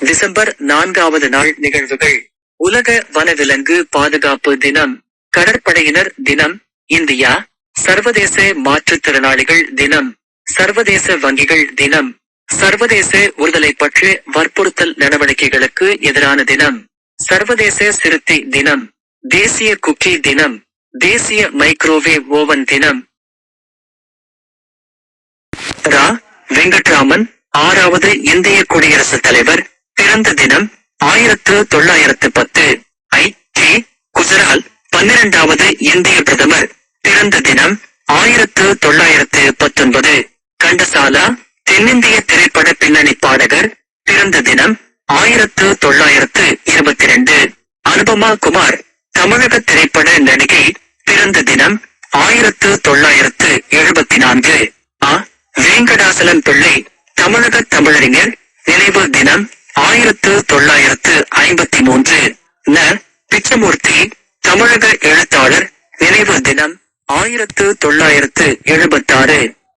December நான்காவது நாள் நிகழ்வுகள். உலக வனவிலங்கு பாதுகாப்பு தினம். கடற்படையினர் தினம். இந்தியா சர்வதேச மாற்றுத்திறனாளிகள் தினம். சர்வதேச வங்கிகள் தினம். சர்வதேச ஒருதலை பற்றி வற்புறுத்தல் நடவடிக்கைகளுக்கு எதிரான தினம். சர்வதேச சிறுத்தை தினம். தேசிய குக்கி தினம். தேசிய மைக்ரோவேவ் ஓவன் தினம். ரா. வெங்கட்ராமன் ஆறாவது இந்திய குடியரசுத் தலைவர் பிறந்த தினம் ஆயிரத்து தொள்ளாயிரத்து பத்து ஐ கே குஜரால் பன்னிரண்டாவது இந்திய பிரதமர். பிறந்த தினம் ஆயிரத்து தொள்ளாயிரத்து பத்தொன்பது. கண்டசாலா தென்னிந்திய திரைப்பட பின்னணி பாடகர். பிறந்த தினம் ஆயிரத்து தொள்ளாயிரத்து இருபத்தி ரெண்டு அனுபமா குமார் தமிழக திரைப்பட நடிகை. பிறந்த தினம் ஆயிரத்து தொள்ளாயிரத்து எழுபத்தி நான்கு ஆ வேங்கடாசலம் பிள்ளை தமிழக தமிழறிஞர். நினைவு தினம் ஆயிரத்து தொள்ளாயிரத்து ஐம்பத்தி மூன்று ந. பிச்சமூர்த்தி தமிழக எழுத்தாளர் நினைவு தினம் ஆயிரத்து தொள்ளாயிரத்து எழுபத்தாறு.